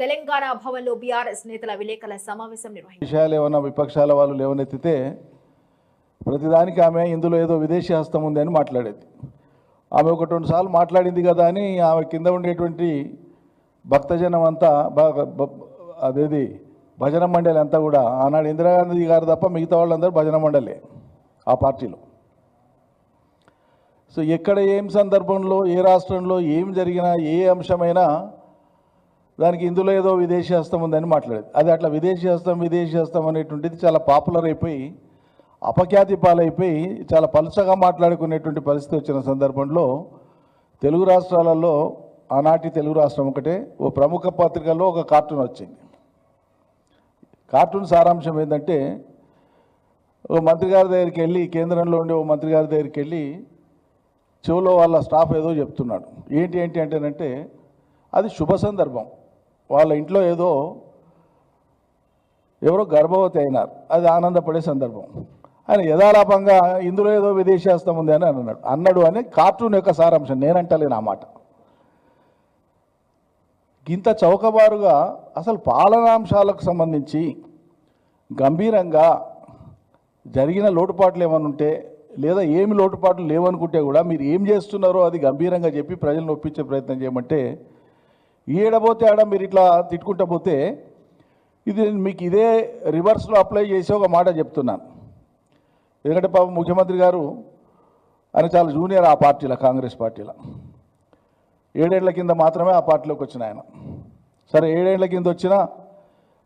తెలంగాణ భవన్లో బీఆర్ఎస్ నేతల విలేకరుల సమావేశం నిర్వహించారు. విషయాలు ఏమన్నా విపక్షాల వాళ్ళు లేవనెత్తితే ప్రతిదానికి ఆమె ఇందులో ఏదో విదేశీ హస్తం ఉంది అని మాట్లాడేది. ఆమె ఒక రెండు సార్లు మాట్లాడింది కదా అని ఆమె కింద ఉండేటువంటి భక్తజనం అంతా బాగా అదేది భజన మండలి అంతా కూడా ఆనాడు ఇందిరాగాంధీ గారు తప్ప మిగతా వాళ్ళందరూ భజన మండలే ఆ పార్టీలో. సో ఎక్కడ ఏం సందర్భంలో ఏ రాష్ట్రంలో ఏం జరిగినా ఏ అంశమైనా దానికి ఇందులో ఏదో విదేశీ హస్తం ఉందని మాట్లాడేది. అది అట్లా విదేశీ హస్తం విదేశీ హస్తం అనేటువంటిది చాలా పాపులర్ అయిపోయి అపఖ్యాతి పాలైపోయి చాలా పలుచగా మాట్లాడుకునేటువంటి పరిస్థితి వచ్చిన సందర్భంలో తెలుగు రాష్ట్రాలలో ఆనాటి తెలుగు రాష్ట్రం ఒకటే ఓ ప్రముఖ పత్రికల్లో ఒక కార్టూన్ వచ్చింది. కార్టూన్ సారాంశం ఏంటంటే ఓ మంత్రి గారి దగ్గరికి వెళ్ళి కేంద్రంలో ఉండే ఓ మంత్రి గారి దగ్గరికి వెళ్ళి చెవులో వాళ్ళ స్టాఫ్ ఏదో చెప్తున్నాడు. ఏంటి ఏంటి అంటేనంటే అది శుభ సందర్భం. వాళ్ళ ఇంట్లో ఏదో ఎవరో గర్భవతి అయినారు. అది ఆనందపడే సందర్భం. ఆయన యథాలాపంగా ఇందులో ఏదో విదేశాస్తం ఉంది అని అన్నాడు. అన్నాడు అని కార్టూన్ యొక్క సారాంశం. నేనంటలేను ఆ మాట. ఇంత చౌకబారుగా అసలు పాలనాంశాలకు సంబంధించి గంభీరంగా జరిగిన లోటుపాట్లు ఏమైనా ఉంటే లేదా ఏమి లోటుపాట్లు లేవనుకుంటే కూడా మీరు ఏం చేస్తున్నారో అది గంభీరంగా చెప్పి ప్రజలను ఒప్పించే ప్రయత్నం చేయమంటే ఏడబోతే ఆడ మీరు ఇట్లా తిట్టుకుంటా పోతే ఇది మీకు ఇదే రివర్స్లో అప్లై చేసి ఒక మాట చెప్తున్నాను. ఎందుకంటే పాపం ముఖ్యమంత్రి గారు ఆయన చాలా జూనియర్ ఆ పార్టీలో కాంగ్రెస్ పార్టీలో. ఏడేళ్ళ కింద మాత్రమే ఆ పార్టీలోకి వచ్చిన ఆయన. సరే ఏడేళ్ళ కింద వచ్చినా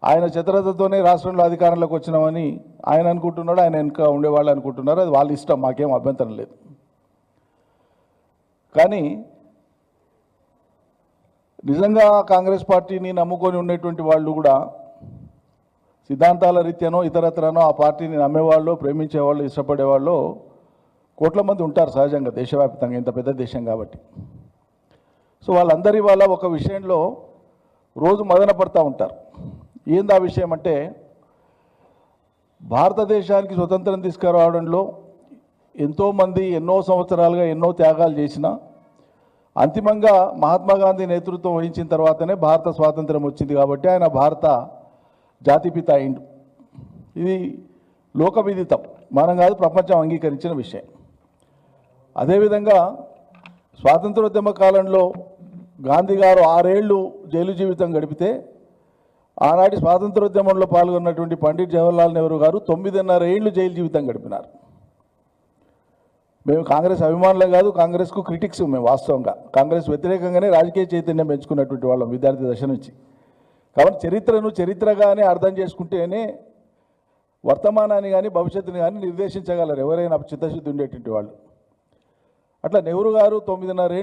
ఆయన చతురతతోనే రాష్ట్రంలో అధికారంలోకి వచ్చినామని ఆయన అనుకుంటున్నాడు ఆయన వెనుక ఉండేవాళ్ళు అనుకుంటున్నారు అది వాళ్ళ ఇష్టం మాకేం అభ్యంతరం లేదు. కానీ నిజంగా కాంగ్రెస్ పార్టీని నమ్ముకొని ఉండేటువంటి వాళ్ళు కూడా సిద్ధాంతాల రీత్యానో ఇతరత్రనో ఆ పార్టీని నమ్మేవాళ్ళు ప్రేమించేవాళ్ళు ఇష్టపడేవాళ్ళు కోట్ల మంది ఉంటారు సహజంగా దేశవ్యాప్తంగా ఇంత పెద్ద దేశం కాబట్టి. సో వాళ్ళందరి వల్ల ఒక విషయంలో రోజు మదన పడతా ఉంటారు. ఏంది ఆ విషయం అంటే భారతదేశానికి స్వతంత్రం తీసుకురావడంలో ఎంతోమంది ఎన్నో సంవత్సరాలుగా ఎన్నో త్యాగాలు చేసిన అంతిమంగా మహాత్మా గాంధీ నేతృత్వం వహించిన తర్వాతనే భారత స్వాతంత్రం వచ్చింది కాబట్టి ఆయన భారత జాతిపిత అయిండు. ఇది లోకవిదితం. మనం కాదు ప్రపంచం అంగీకరించిన విషయం. అదేవిధంగా స్వాతంత్రోద్యమ కాలంలో గాంధీ గారు ఆరేళ్ళు జైలు జీవితం గడిపితే ఆనాటి స్వాతంత్రోద్యమంలో పాల్గొన్నటువంటి పండిట్ జవహర్లాల్ నెహ్రూ గారు తొమ్మిదిన్నర ఏళ్ళు జైలు జీవితం గడిపినారు. మేము కాంగ్రెస్ అభిమానులం కాదు కాంగ్రెస్కు క్రిటిక్స్ మేము వాస్తవంగా. కాంగ్రెస్ వ్యతిరేకంగానే రాజకీయ చైతన్యం పెంచుకున్నటువంటి వాళ్ళం విద్యార్థి దశ నుంచి. కాబట్టి చరిత్రను చరిత్రగానే అర్థం చేసుకుంటేనే వర్తమానాన్ని కానీ భవిష్యత్తుని కానీ నిర్దేశించగలరు ఎవరైనా చిత్తశుద్ధి ఉండేటువంటి వాళ్ళు. అట్లా నెహ్రూ గారు తొమ్మిదిన్నర ఏళ్ళు